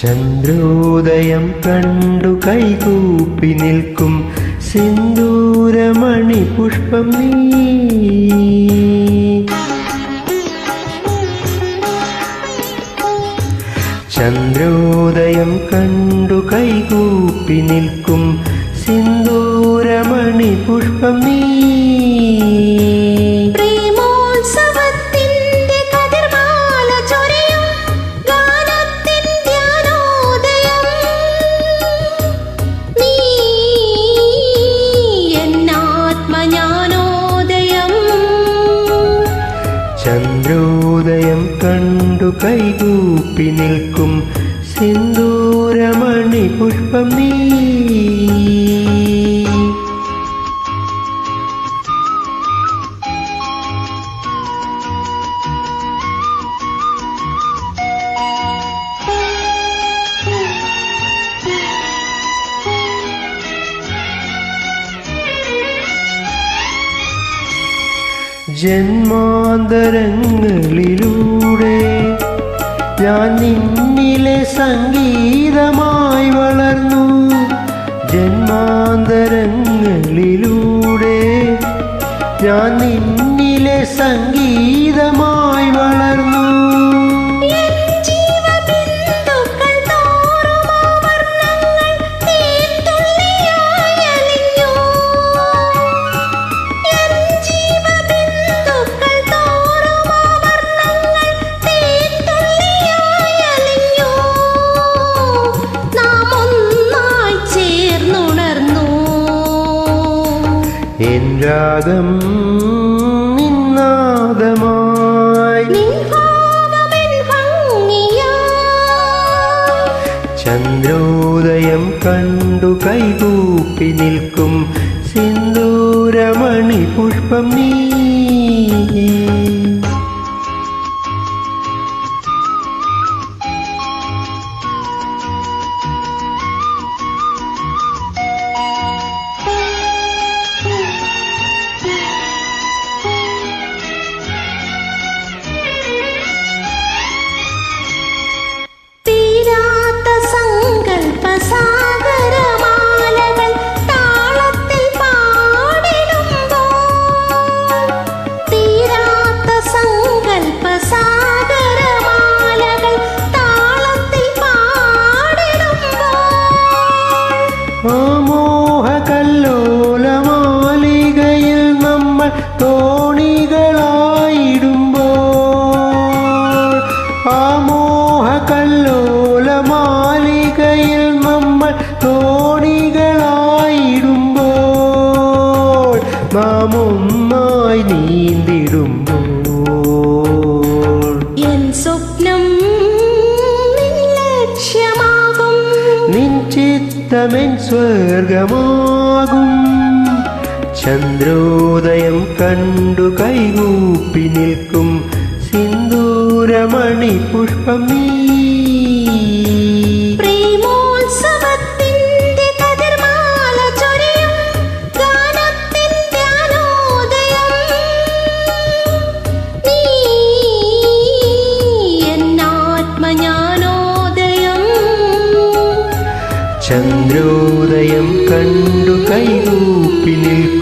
ചന്ദ്രോദയം കണ്ടു കൈകൂപ്പി നിൽക്കും സിന്ദൂരമണി പുഷ്പം നീ. ചന്ദ്രോദയം കണ്ടു കൈകൂപ്പി നിൽക്കും സിന്ദൂരമണി പുഷ്പം നീ. കൈകൂപ്പി നിൽക്കും. സിന്ദൂരമണി പുഷ്പം നീ. ജന്മാന്തരങ്ങളിലൂടെ ഞാൻ നിന്നിലെ സംഗീതമായി വളർന്നു. ജന്മാന്തരങ്ങളിലൂടെ ഞാൻ നിന്നിലെ സംഗീതമായി എൻ രാഗം നിന്നാദമായി. ചന്ദ്രോദയം കണ്ടു കൈകൂപ്പി നിൽക്കും സിന്ദൂരമണി പുഷ്പം നീ. ഒന്നായി നീന്തിടുമ്പോൾ എൻ സ്വപ്നം ലക്ഷ്യമാകും. നിൻ ചിത്തമെൻ സ്വർഗമാകും. ചന്ദ്രോദയം കണ്ടു കൈകൂപ്പി നിൽക്കും. സിന്ദൂരമണി പുഷ്പം നീ ചന്ദ്രോദയം കണ്ടു കൈകൂപ്പി നിൽക്കും.